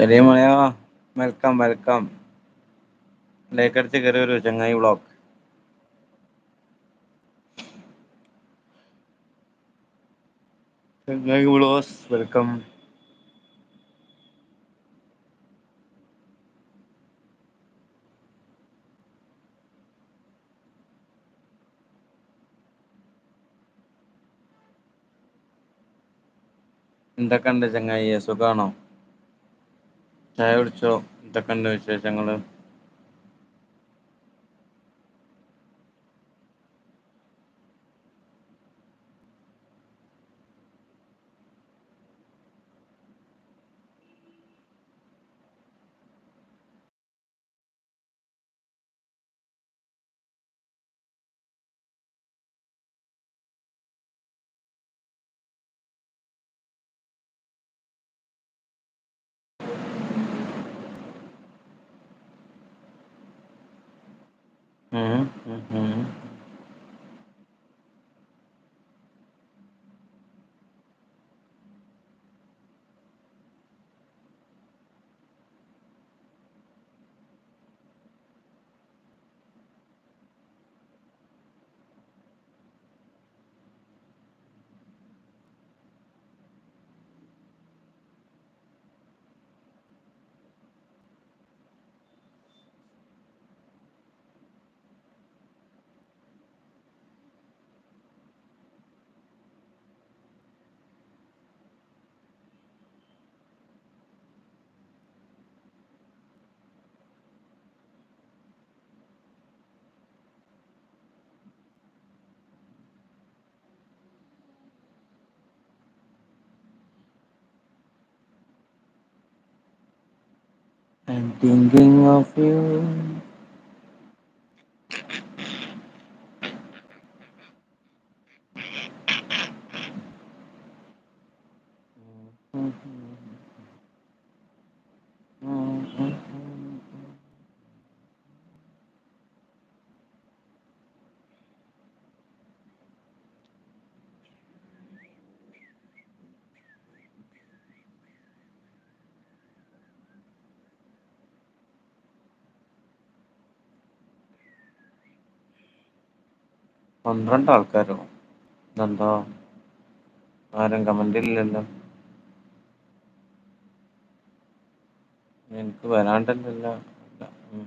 ചെറിയ മോനെയോ welcome welcome ലൈക്കടിച്ച് കേറി വരൂ ചങ്ങായി വ്ളോഗ് ചങ്ങായി വ്ളോഗ്സ് വെൽക്കം എന്തൊക്കെയുണ്ട് ചങ്ങായി? സുഖാണോ? ചായ കുടിച്ചോ? എന്തൊക്കെയുണ്ട് വിശേഷങ്ങൾ? Mm-hmm. Mm-hmm. Thinking of you പന്ത്രണ്ട് ആൾക്കാരോ? ഇതെന്താ? ആരും കമന്റില്ലല്ലോ എനിക്ക് വരാണ്ടല്ലല്ലോ. ഉം.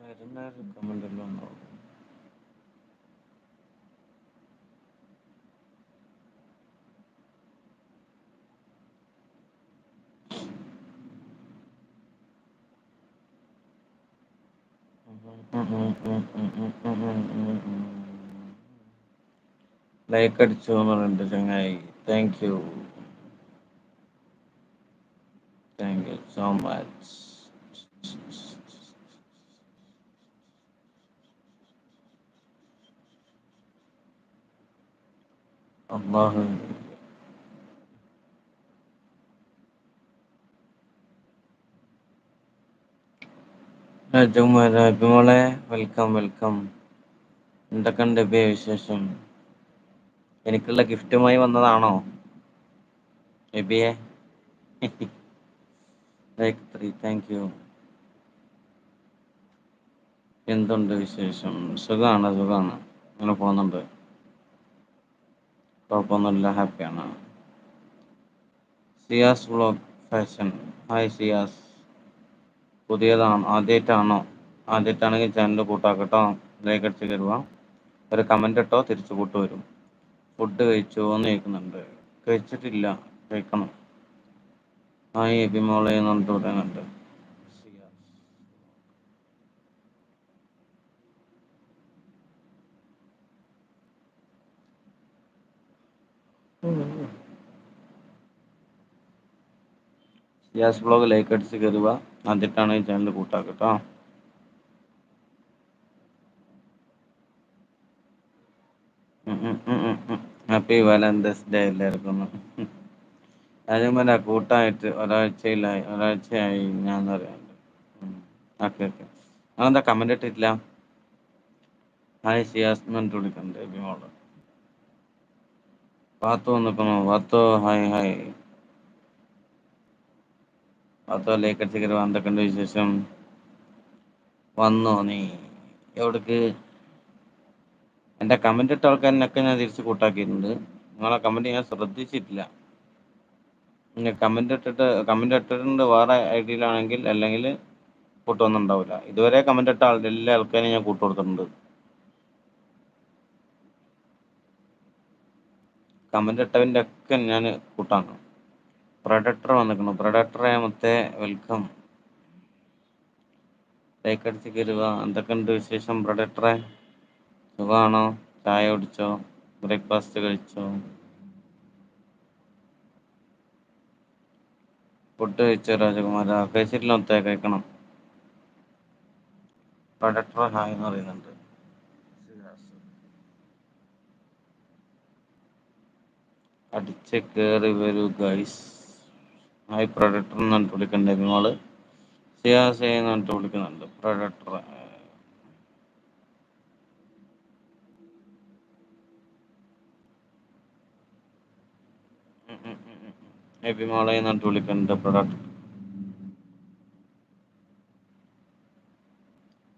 വരുന്നവര് കമന്റില്ലോ ലൈക്ക് അടിച്ചോന്ന് പറഞ്ഞിണ്ട് ചങ്ങായി thank you thank you so much അള്ളാഹു മോളെ വെൽക്കം വെൽക്കം എന്തൊക്കെയുണ്ട് അബിയ വിശേഷം? എനിക്കുള്ള ഗിഫ്റ്റുമായി വന്നതാണോ? എബിയെ? താങ്ക് യു എന്തുണ്ട് വിശേഷം? സുഖമാണ് സുഖമാണ് അങ്ങനെ പോകുന്നുണ്ട്. കുഴപ്പമൊന്നുമില്ല ഹാപ്പിയാണ് Siyas vlog fashion hi Siyas. പുതിയതാണോ. ആദ്യമായിട്ടാണോ ആദ്യമായിട്ടാണെങ്കിൽ ചാനൽ കൂട്ടാക്കട്ടോ. ലൈക്ക് അടിച്ച് കയറുക ഒരു കമന്റ് ഇട്ടോ തിരിച്ചു കൂട്ട് വരും. ഫുഡ് കഴിച്ചോന്ന് ചോദിക്കുന്നുണ്ട്. കഴിച്ചിട്ടില്ല. കഴിക്കണം. ആ എബിമോളെ എന്ന് പറഞ്ഞിട്ട് പറയുന്നുണ്ട്. സിയാസ് ബ്ലോഗ് ലൈക്ക് അടിച്ച് കയറുക എന്നിട്ടാണ് ഈ ചാനൽ കൂട്ടാക്കട്ടോ ഹാപ്പി വാലന്റൈൻസ് ഡേ എല്ലാവർക്കും. രാജമല കൂട്ടായിട്ട് ഒരാഴ്ചയിലായി ഒരാഴ്ചയായി ഞാൻ അറിയാണ്ട് ഓക്കെ ഓക്കെ അതെന്താ കമന്റ് ഇട്ടിട്ടില്ല? ഹായ് സിയാസ് വിളിക്കണ്ടേ പറഞ്ഞിട്ട് വിളിക്കുന്നുണ്ട് എബിമോൾ വാത്തു ഹായ് ഹായ് ഹായ് അതും കണ്ട വിശേഷം. വന്നോ നീ? എവിടക്ക്? എന്റെ കമന്റ് ഇട്ട ആൾക്കാരിനൊക്കെ ഞാൻ തിരിച്ച് കൂട്ടാക്കിയിട്ടുണ്ട്. നിങ്ങളെ കമന്റ് ഞാൻ ശ്രദ്ധിച്ചിട്ടില്ല. ഇ കമന്റ് ഇട്ടിട്ട് കമന്റ് ഇട്ടിട്ടുണ്ട് വേറെ ഐ ഡിയിലാണെങ്കിൽ അല്ലെങ്കിൽ കൂട്ടൊന്നും ഉണ്ടാവില്ല ഇതുവരെ കമന്റ് ഇട്ട ആളുടെ എല്ലാ ആൾക്കാരെയും ഞാൻ കൂട്ടു കൊടുത്തിട്ടുണ്ട്. കമന്റ് ഇട്ടവന്റെ ഒക്കെ ഞാൻ കൂട്ടാണ്. പ്രൊഡക്ടർ വന്നിരിക്കുന്നു. പ്രൊഡക്ടറെ മുത്തേ വെൽക്കം ടേക്കടിച്ച് കരുവ എന്തൊക്കെയുണ്ട് വിശേഷം? പ്രൊഡക്ടറെ സുഖമാണോ? ചായ കുടിച്ചോ? ബ്രേക്ക്ഫാസ്റ്റ് കഴിച്ചോ? ഫുഡ് കഴിച്ചോ രാജകുമാര? കഴിച്ചിട്ടില്ല മൊത്തേ കഴിക്കണം. പ്രൊഡക്ടർ ഹായ്ന്ന് പറയുന്നുണ്ട്. അടിച്ച് കേറി വരൂ ഗൈസ് ഹായ് പ്രൊഡക്ടർന്ന് പറഞ്ഞിട്ട് വിളിക്കുന്നുണ്ട് മോൾ ഷിയാസെ എന്ന് പറഞ്ഞിട്ട് വിളിക്കുന്നുണ്ട് പ്രൊഡക്ടറെ ഉം എന്ന് പറഞ്ഞിട്ട് വിളിക്കുന്നുണ്ട് പ്രൊഡക്ടർ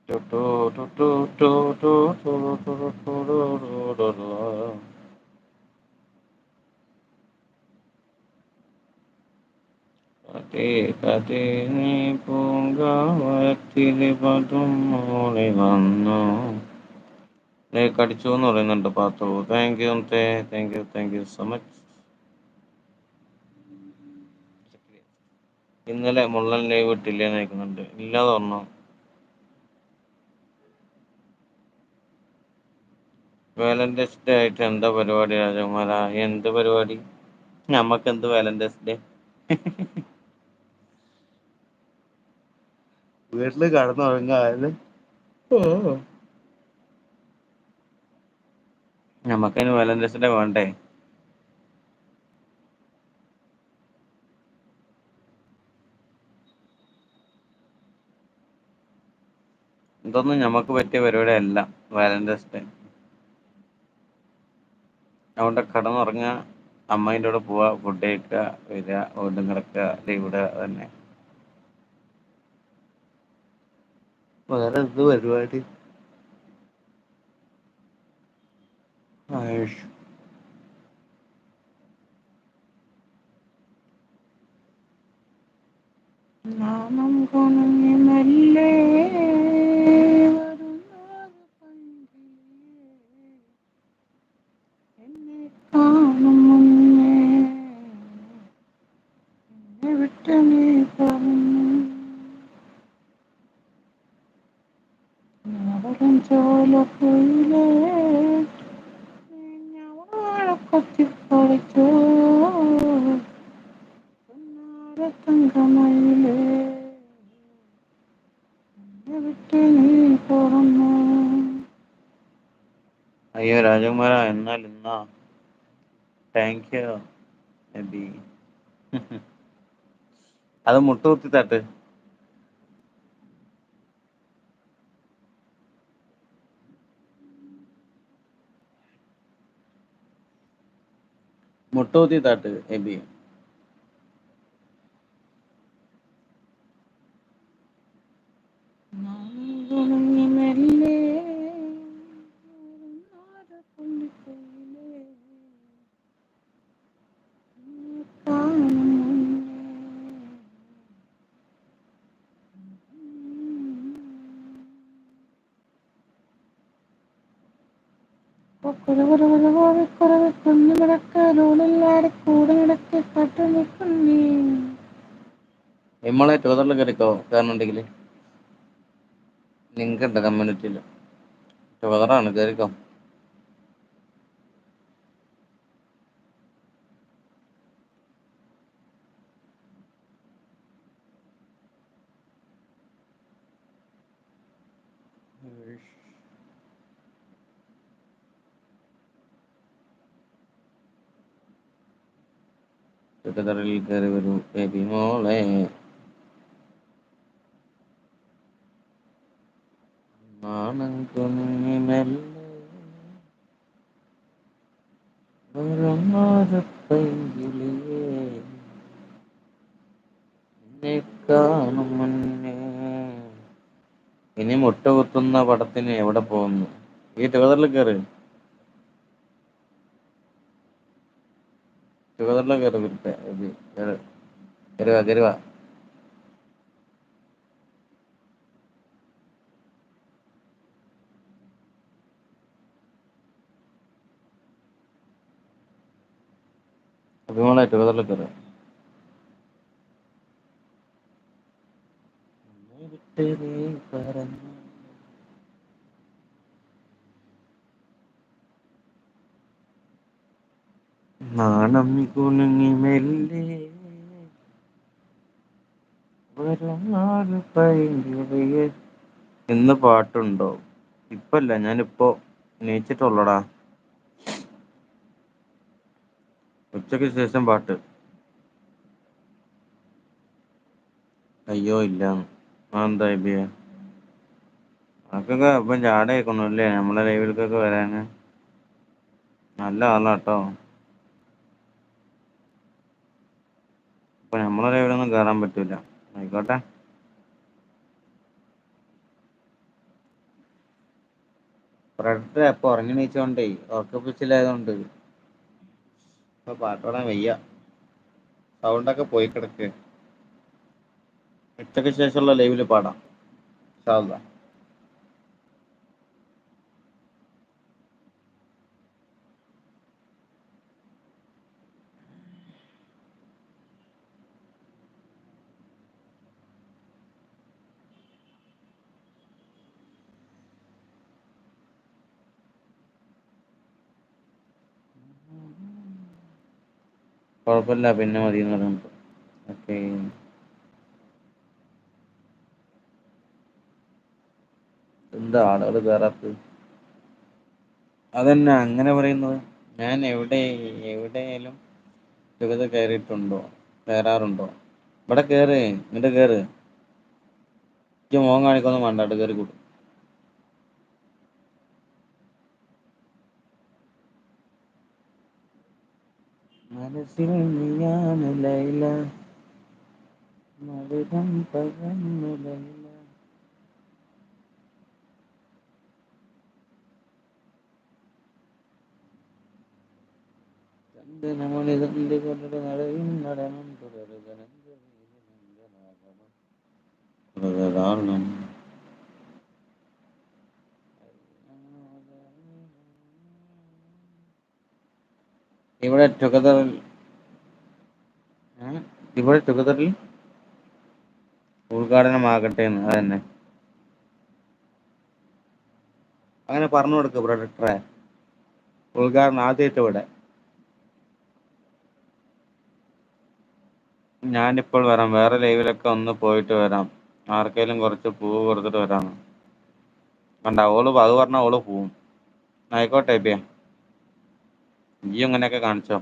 ടു ടു ടു ടു ടു ടു ടു ടു ടു ട്ടു ഏകദേവി പൂങ്കാവത്തിൽ പതുമോളി വന്നു. ലേ കടിച്ചു എന്ന് പറയുന്നുണ്ട് പാത്തു. താങ്ക് യു തേ thank you thank you so much ഇന്നലെ മുള്ളൻ ലൈവ് ഇട്ടില്ല എന്ന് കേൾക്കുന്നുണ്ട് ഇല്ലാതെ പറഞ്ഞു വാലന്റൈൻസ് ഡേ ആയിട്ട് എന്താ പരിപാടി രാജകുമാര? എന്ത് പരിപാടി? നമുക്ക് എന്ത് വാലന്റൈൻസ് ഡേ വീട്ടിൽ കടന്നു കടന്നുറങ്ങാൽ നമുക്കതിന് വലന്റസിന്റെ വേണ്ടേ? ഇതൊന്നും നമുക്ക് പറ്റിയ പരിപാടി അല്ല വാലന്റൈൻസ് ഡേ അതുകൊണ്ട് കടന്നുറങ്ങുക അമ്മേന്റെ കൂടെ പോവുക ഫുഡ് കഴിക്കുക വരിക വീണ്ടും കിടക്കുക ഇവിടെ തന്നെ. വേറെ എന്ത് പരിപാടി? ആയിഷ്. അയ്യോ രാജകുമാര എന്നാൽ ഇന്നാ. താങ്ക് യു എബി അത് മുട്ടുകുത്തി തട്ട്. മുട്ടുകുത്തി തട്ട് എബി മെല്ലെ കുരുകുരുകുരുകോവിക്കുറവി കുഞ്ഞു മുടക്ക ലൂളില്ലാടി കൂടി നമ്മളെ ടൂതറിൽ കയറിക്കോ കാരണം ഉണ്ടെങ്കിൽ കമ്മ്യൂണിറ്റിയിൽ കയറിക്കോ സെക്രട്ടറിയിൽ കയറി വരൂ ബേബി മോളെ. ഇനി മുട്ട കുത്തുന്ന പടത്തിന് എവിടെ പോകുന്നു? ഈ ടേതറിൽ കയറി. ട്രിവാൻഡ്രത്തിൽ കേറ് കുരുപ്പേ കേറ് കേറുവാ கருவா അഭിമോളെ ട്രിവാൻഡ്രത്തിൽ കേറ് എന്നെ വിട്ട് നീ പറന്നു നാണം കുണുങ്ങി മെല്ലെ ഇന്ന് പാട്ടുണ്ടോ? ഇപ്പല്ല ഞാനിപ്പോ ഉന്നയിച്ചിട്ടുള്ളടാ ഉച്ചയ്ക്ക് ശേഷം പാട്ട്. അയ്യോ ഇല്ല. എന്താ ഇപ്പൊ അനക്കൊക്കെ ഇപ്പം നമ്മളെ ലൈവിൽക്കൊക്കെ വരാന്. നല്ല ആളാട്ടോ. ഇപ്പൊ നമ്മളെ ലൈവിലൊന്നും കേറാൻ പറ്റൂല. ആയിക്കോട്ടെ. ബ്രെഡ്ഡ് അപ്പൊ ഉറങ്ങി നീച്ചോണ്ടേ ഉറക്കപ്പിച്ചില്ലായതുകൊണ്ട് ഇപ്പൊ പാട്ട് പാടാൻ വയ്യ. സൗണ്ടൊക്കെ പോയി കിടക്ക്. ഉച്ചയ്ക്ക് ശേഷമുള്ള ലൈവിൽ പാടാം. ഇൻശാ അല്ലാഹ് പിന്നെ മതി എന്ന് പറയുന്നത് ഓക്കേ. എന്താ ആളുകൾ കേറാത്ത് അതന്നെ അങ്ങനെ പറയുന്നത്. ഞാൻ എവിടെ എവിടെയെങ്കിലും ത്രിവ്ടെ കേറിയിട്ടുണ്ടോ കേറാറുണ്ടോ ഇവിടെ കേറ് ഇങ്ങട്ട് കേറ്. ഇജ്ജ് മൊഖം കാണിക്കൊന്നും വേണ്ട ഇങ്ങട്ട് കേറിക്കൂട് മനസ്സിൽ மனசில் நீயான லைலா. மதுரம் பகன்னு லைலா தந்த நமது தந்து கொண்டு நடவின் நடனம் தொடருதனந்த நாகமம். ഇവിടെ ടുഗദറിൽ ഉദ്ഘാടനമാകട്ടെന്ന് അതന്നെ. അങ്ങനെ പറഞ്ഞു കൊടുക്കുക പ്രൊഡക്ടറെ ഉദ്ഘാടനം ആദ്യമായിട്ട് ഇവിടെ. ഞാനിപ്പോൾ വരാം വേറെ ലൈവിലൊക്കെ ഒന്ന് പോയിട്ട് വരാം. ആർക്കെങ്കിലും കുറച്ച് പൂവ് കൊടുത്തിട്ട് വരാം. കണ്ട ഓൾ അത് പറഞ്ഞാൽ ഓൾ പോവും. ആയിക്കോട്ടെ അബ്യേ ഇയ്യും അങ്ങനെയൊക്കെ കാണിച്ചോ?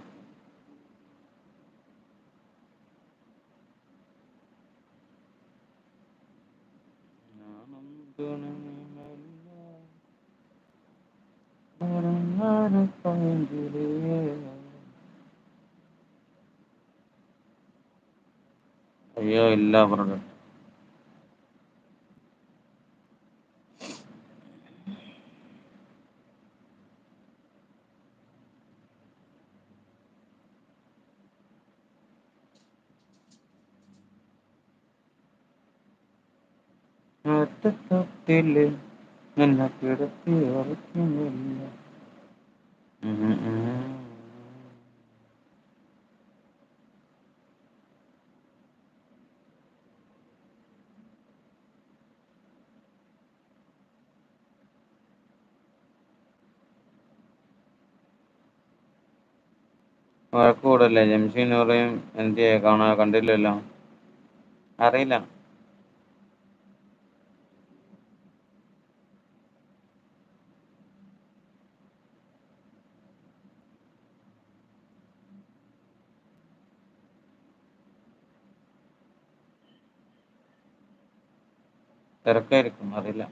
അയ്യോ ഇല്ല ബ്രദർ ഒറ്റത്തൊട്ടിൽ നിന്നെ കിടത്തി ഉറക്കുന്നില്ല ഉം ഉം വഴക്ക് കൂടല്ലേ ജംഷി നൂറയും കാണാ കണ്ടില്ലല്ലോ. അറിയില്ല. തിരക്കായിരിക്കും അറിയില്ല.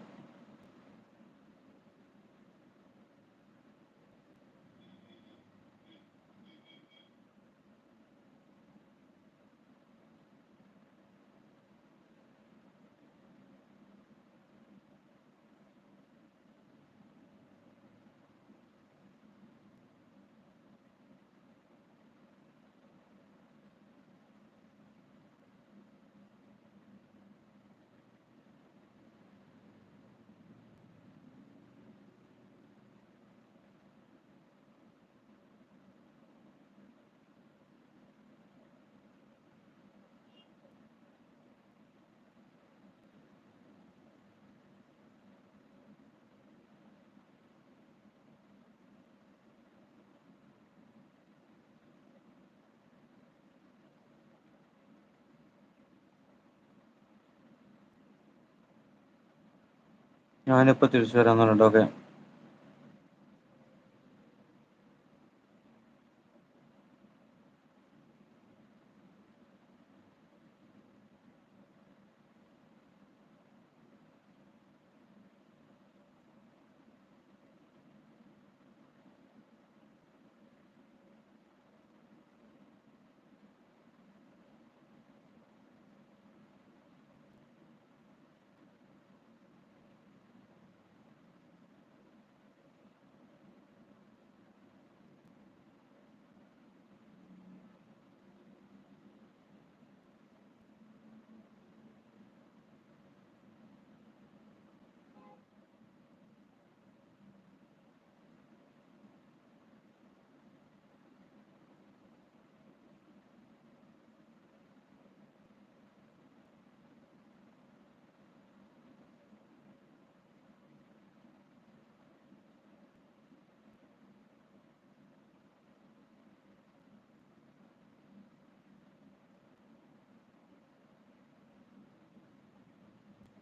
ഞാനിപ്പോ തിരിച്ചു വരാന്ന് പറഞ്ഞിട്ട് okay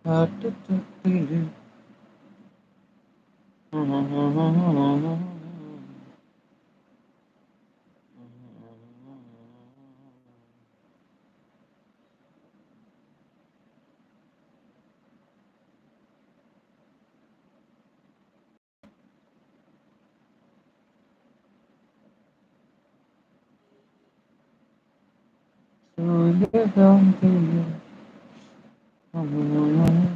So you. don't do Mm-hmm.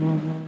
Mm-hmm.